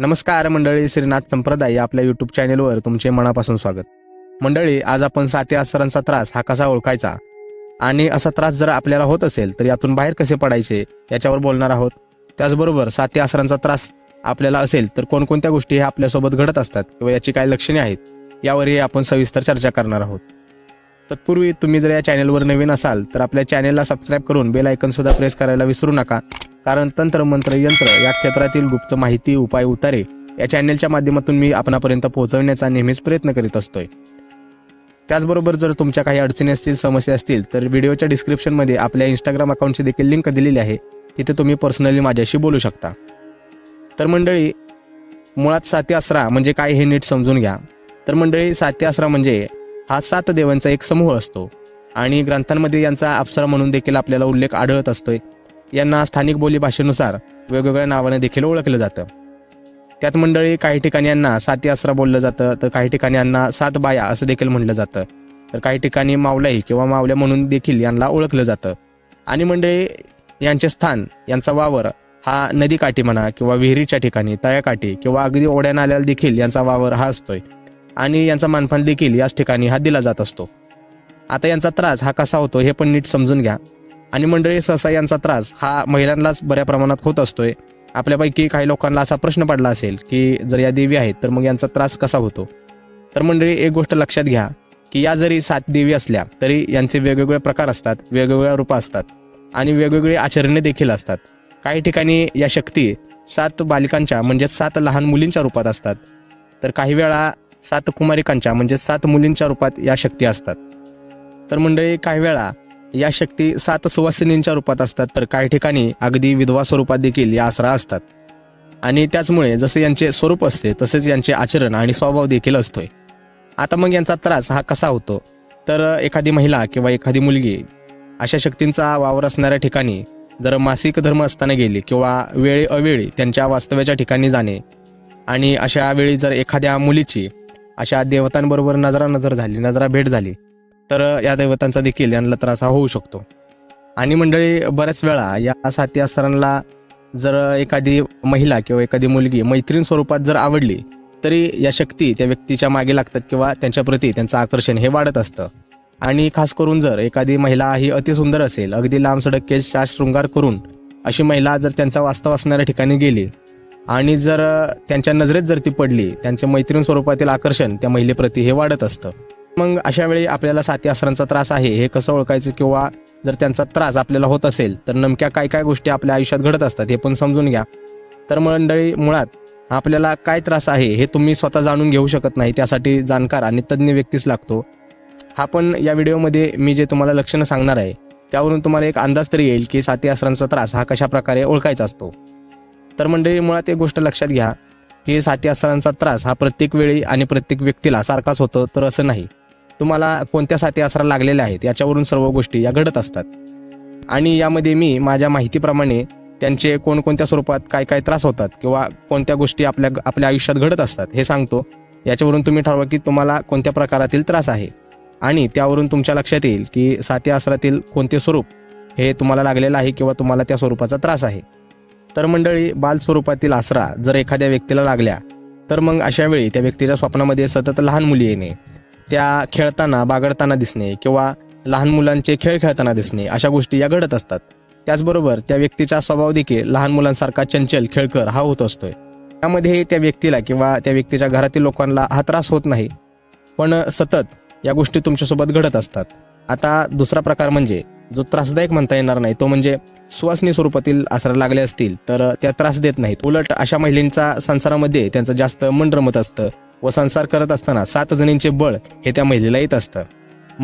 नमस्कार मंडळी श्रीनाथ संप्रदाय आपल्या युट्यूब चॅनेलवर तुमचे मनापासून स्वागत. मंडळी आज आपण सात्या आसरांचा त्रास हा कसा ओळखायचा? आणि असा त्रास जर आपल्याला होत असेल तर यातून बाहेर कसे पडायचे याच्यावर बोलणार आहोत. त्याचबरोबर सात्या आसरांचा त्रास आपल्याला असेल तर कोणकोणत्या गोष्टी हे आपल्यासोबत घडत असतात किंवा याची काय लक्षणे आहेत यावरही आपण सविस्तर चर्चा करणार आहोत. तत्पूर्वी तुम्ही जर या चॅनेलवर नवीन असाल तर आपल्या चॅनेलला सबस्क्राईब करून बेल आयकन सुद्धा प्रेस करायला विसरू नका. कारण तंत्र मंत्र यंत्र या क्षेत्रातील गुप्त माहिती उपाय उतारे या चॅनेलच्या माध्यमातून मी आपणापर्यंत पोहोचवण्याचा नेहमीच प्रयत्न करीत असतोय. त्याचबरोबर जर तुमच्या काही अडचणी असतील समस्या असतील तर व्हिडिओच्या डिस्क्रिप्शनमध्ये आपल्या इंस्टाग्राम अकाउंटची देखील लिंक दिलेली आहे. तिथे तुम्ही पर्सनली माझ्याशी बोलू शकता. तर मंडळी मुळात साती आसरा म्हणजे काय हे नीट समजून घ्या. तर मंडळी साती आसरा म्हणजे हा सात देवांचा एक समूह असतो. आणि ग्रंथांमध्ये यांचा अप्सरा म्हणून देखील आपल्याला उल्लेख आढळत असतोय. यांना स्थानिक बोली भाषेनुसार वेगवेगळ्या नावाने देखील ओळखलं जातं. त्यात मंडळी काही ठिकाणी यांना साती आसरा बोललं जातं तर काही ठिकाणी यांना सात बाया असं देखील म्हणलं जातं. तर काही ठिकाणी मावलाई किंवा मावल्या म्हणून देखील यांना ओळखलं जातं. आणि मंडळी यांचे स्थान यांचा वावर हा नदीकाठी म्हणा किंवा विहिरीच्या ठिकाणी तळ्याकाठी किंवा अगदी ओढ्या नाल्याला देखील यांचा वावर हा असतोय. आणि यांचा मानपान देखील याच ठिकाणी हा दिला जात असतो. आता यांचा त्रास हा कसा होतो हे पण नीट समजून घ्या. आणि मंडळी सहसा यांचा त्रास हा महिलांनाच बऱ्या प्रमाणात होत असतोय. आपल्यापैकी काही लोकांना असा प्रश्न पडला असेल की जर या देवी आहेत तर मग यांचा त्रास कसा होतो? तर मंडळी एक गोष्ट लक्षात घ्या की या जरी सात देवी असल्या तरी यांचे वेगवेगळे प्रकार असतात वेगवेगळ्या रूपं असतात आणि वेगवेगळी आचरणे देखील असतात. काही ठिकाणी या शक्ती सात बालिकांच्या म्हणजेच सात लहान मुलींच्या रूपात असतात. तर काही वेळा सात कुमारिकांच्या म्हणजे सात मुलींच्या रूपात या शक्ती असतात. तर मंडळी काही वेळा या शक्ती सात सुवासिनींच्या रूपात असतात तर काही ठिकाणी अगदी विधवा स्वरूपात देखील या आसरा असतात. आणि त्याचमुळे जसे यांचे स्वरूप असते तसेच यांचे आचरण आणि स्वभाव देखील असतोय. आता मग यांचा त्रास हा कसा होतो? तर एखादी महिला किंवा एखादी मुलगी अशा शक्तींचा वावर असणाऱ्या ठिकाणी जर मासिक धर्म असताना गेली किंवा वेळी अवेळी त्यांच्या वास्तव्याच्या ठिकाणी जाणे आणि अशा वेळी जर एखाद्या मुलीची अशा देवतांबरोबर नजरा नजर झाली नजरा भेट झाली तर या दैवतांचा देखील यांना त्रास हा होऊ शकतो. आणि मंडळी बऱ्याच वेळा या साती आसरांना जर एखादी महिला किंवा एखादी मुलगी मैत्रीण स्वरूपात जर आवडली तरी या शक्ती त्या व्यक्तीच्या मागे लागतात किंवा त्यांच्याप्रती त्यांचं आकर्षण हे वाढत असतं. आणि खास करून जर एखादी महिला ही अतिसुंदर असेल अगदी लांब सडक केस साज शृंगार करून अशी महिला जर त्यांचा वास्तव असणाऱ्या ठिकाणी गेली आणि जर त्यांच्या नजरेत जर ती पडली त्यांचे मैत्रीण स्वरूपातील आकर्षण त्या महिलेप्रती हे वाढत असतं. मग अशा वेळी आपल्याला साती आसरांचा त्रास आहे हे कसं ओळखायचं किंवा जर त्यांचा त्रास आपल्याला होत असेल तर नेमक्या काय काय गोष्टी आपल्या आयुष्यात घडत असतात हे पण समजून घ्या. तर मंडळी मुळात आपल्याला काय त्रास आहे हे तुम्ही स्वतः जाणून घेऊ शकत नाही त्यासाठी जाणकार आणि तज्ज्ञ व्यक्तीच लागतो. हा पण या व्हिडिओमध्ये मी जे तुम्हाला लक्षणं सांगणार आहे त्यावरून तुम्हाला एक अंदाज तरी येईल की साती आसरांचा त्रास हा कशा प्रकारे ओळखायचा असतो. तर मंडळी मुळात एक गोष्ट लक्षात घ्या की साती आसरांचा त्रास हा प्रत्येक वेळी आणि प्रत्येक व्यक्तीला सारखाच होतो तर असं नाही. तुम्हाला कोणत्या साथी आसरा लागलेल्या आहेत याच्यावरून सर्व गोष्टी या घडत असतात. आणि यामध्ये मी माझ्या माहितीप्रमाणे त्यांचे कोणकोणत्या स्वरूपात काय काय त्रास होतात किंवा कोणत्या गोष्टी आपल्या आपल्या आयुष्यात घडत असतात हे सांगतो. याच्यावरून तुम्ही ठरवा की तुम्हाला कोणत्या प्रकारातील त्रास आहे. आणि त्यावरून तुमच्या लक्षात येईल की साती आसरातील कोणते स्वरूप हे तुम्हाला लागलेलं आहे किंवा तुम्हाला त्या स्वरूपाचा त्रास आहे. तर मंडळी बाल स्वरूपातील आसरा जर एखाद्या व्यक्तीला लागल्या तर मग अशा वेळी त्या व्यक्तीच्या स्वप्नामध्ये सतत लहान मुली येणे त्या खेळताना बागडताना दिसणे किंवा लहान मुलांचे खेळ खेळताना दिसणे अशा गोष्टी या घडत असतात. त्याचबरोबर त्या व्यक्तीचा स्वभाव देखील लहान मुलांसारखा चंचल खेळकर हा होत असतोय. त्यामध्ये त्या व्यक्तीला किंवा त्या व्यक्तीच्या घरातील लोकांना हा त्रास होत नाही. पण सतत या गोष्टी तुमच्यासोबत घडत असतात. आता दुसरा प्रकार म्हणजे जो त्रासदायक म्हणता येणार नाही तो म्हणजे सुवासनी स्वरूपातील आसरा लागले असतील तर त्या त्रास देत नाहीत. उलट अशा महिलांचा संसारामध्ये त्यांचं जास्त मन रमत असतं. व संसार करत असताना सात जणींचे बळ हे त्या महिलेला येत असतं.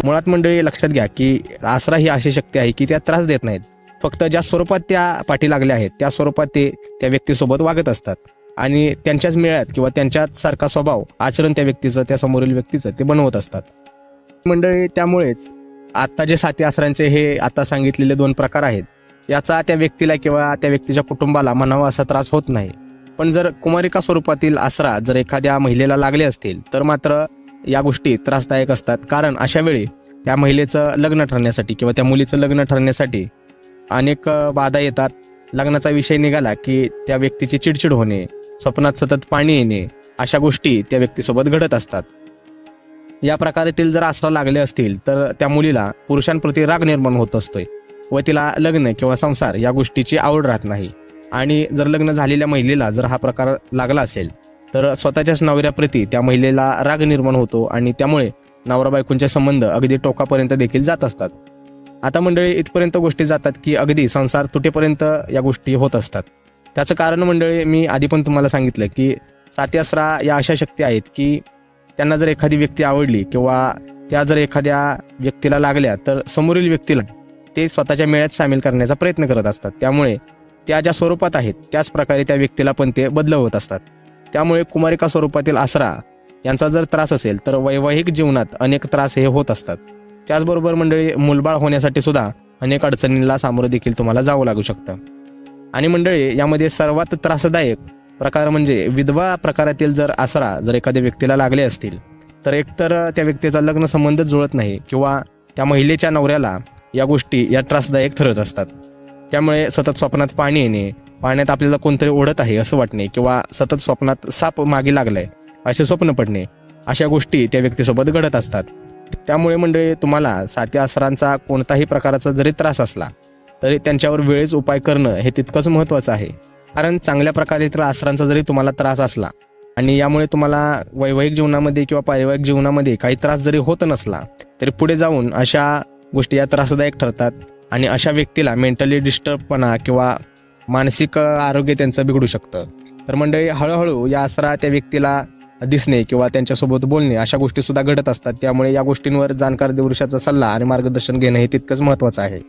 मुळात मंडळी लक्षात घ्या की आसरा ही अशी शक्ती आहे की त्या त्रास देत नाहीत. फक्त ज्या स्वरूपात त्या पाठी लागल्या आहेत त्या स्वरूपात ते त्या व्यक्तीसोबत वागत असतात. आणि त्यांच्याच मेळ्यात किंवा त्यांच्याच सारखा स्वभाव आचरण त्या व्यक्तीचं त्या समोरील व्यक्तीचं ते बनवत असतात. मंडळी त्यामुळेच आत्ता जे साती आसरांचे हे आता सांगितलेले दोन प्रकार आहेत याचा त्या व्यक्तीला किंवा त्या व्यक्तीच्या कुटुंबाला म्हणावा असा त्रास होत नाही. पण जर कुमारिका स्वरूपातील आसरा जर एखाद्या महिलेला लागले असतील तर मात्र या गोष्टी त्रासदायक असतात. कारण अशा वेळी त्या महिलेचं लग्न ठरण्यासाठी किंवा त्या मुलीचं लग्न ठरण्यासाठी अनेक बाधा येतात. लग्नाचा विषय निघाला की त्या व्यक्तीची चिडचिड होणे स्वप्नात सतत पाणी येणे अशा गोष्टी त्या व्यक्तीसोबत घडत असतात. या प्रकारातील जर आसरा लागले असतील तर त्या मुलीला पुरुषांप्रती राग निर्माण होत असतोय व तिला लग्न किंवा संसार या गोष्टीची आवड राहत नाही. आणि जर लग्न झालेल्या महिलेला जर हा प्रकार लागला असेल तर स्वतःच्याच नवऱ्याप्रती त्या महिलेला राग निर्माण होतो आणि त्यामुळे नवरा बायकोंचे संबंध अगदी टोकापर्यंत देखील जात असतात. आता मंडळी इथपर्यंत गोष्टी जातात की अगदी संसार तुटेपर्यंत या गोष्टी होत असतात. त्याचं कारण मंडळी मी आधी पण तुम्हाला सांगितलं की सात्यासरा या अशा शक्ती आहेत की त्यांना जर एखादी व्यक्ती आवडली किंवा त्या जर एखाद्या व्यक्तीला लागल्या तर समोरील व्यक्तीला ते स्वतःच्या मेळ्यात सामील करण्याचा प्रयत्न करत असतात. त्यामुळे त्या ज्या स्वरूपात आहेत त्याच प्रकारे त्या व्यक्तीला पण ते बदलवत असतात. त्यामुळे कुमारिका स्वरूपातील आसरा यांचा जर त्रास असेल तर वैवाहिक जीवनात अनेक त्रास हे होत असतात. त्याचबरोबर मंडळी मुलबाळ होण्यासाठी सुद्धा अनेक अडचणींना सामोरं देखील तुम्हाला जावं लागू शकतं. आणि मंडळी यामध्ये सर्वात त्रासदायक प्रकार म्हणजे विधवा प्रकारातील जर आसरा जर एखाद्या व्यक्तीला लागले असतील तर एकतर त्या व्यक्तीचा लग्न संबंध जुळत नाही किंवा त्या महिलेच्या नवऱ्याला या गोष्टी या त्रासदायक ठरत असतात. त्यामुळे सतत स्वप्नात पाणी येणे पाण्यात आपल्याला कोणतरी ओढत आहे असं वाटणे किंवा सतत स्वप्नात साप मागे लागलाय असे स्वप्न पडणे अशा गोष्टी त्या व्यक्तीसोबत घडत असतात. त्यामुळे मंडळी तुम्हाला साती आसरांचा कोणताही प्रकारचा जरी त्रास असला तरी त्यांच्यावर वेळेच उपाय करणं हे तितकंच महत्त्वाचं आहे. कारण चांगल्या प्रकारे तर असरांचा जरी तुम्हाला त्रास असला आणि यामुळे तुम्हाला वैवाहिक जीवनामध्ये किंवा पारिवारिक जीवनामध्ये काही त्रास जरी होत नसला तरी पुढे जाऊन अशा गोष्टी या त्रासदायक ठरतात. आणि अशा व्यक्तीला मेंटली डिस्टर्बपणा किंवा मानसिक आरोग्य त्यांचं बिघडू शकतं. तर मंडळी हळूहळू या आसरा त्या व्यक्तीला दिसणे किंवा त्यांच्यासोबत बोलणे अशा गोष्टी सुद्धा घडत असतात. त्यामुळे या गोष्टींवर जाणकार देवऋषाचा सल्ला आणि मार्गदर्शन घेणं हे तितकंच महत्त्वाचं आहे.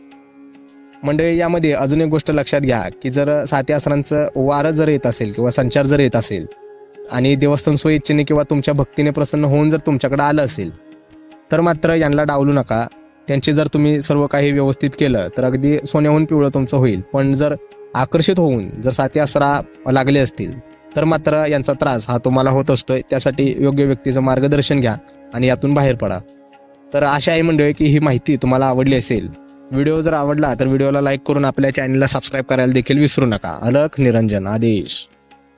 मंडळी यामध्ये अजून एक गोष्ट लक्षात घ्या की जर साती आसरांचं वारं जर येत असेल किंवा संचार जर येत असेल आणि देवस्थान सोयीच्छेने किंवा तुमच्या भक्तीने प्रसन्न होऊन जर तुमच्याकडे आलं असेल तर मात्र यांना डावलू नका. त्यांचे जर तुम्ही सर्व काही व्यवस्थित केलं तर अगदी सोन्याहून पिवळं तुमचं होईल. पण जर आकर्षित होऊन जर साती असरा लागले असतील तर मात्र यांचा त्रास हा तुम्हाला होत असतोय. त्यासाठी योग्य व्यक्तीचं मार्गदर्शन घ्या आणि यातून बाहेर पडा. तर आशा आहे मंडळी की ही माहिती तुम्हाला आवडली असेल. व्हिडिओ जर आवडला तर व्हिडिओला लाईक करून आपल्या चॅनलला सबस्क्राईब करायला देखील विसरू नका. अलख निरंजन आदेश.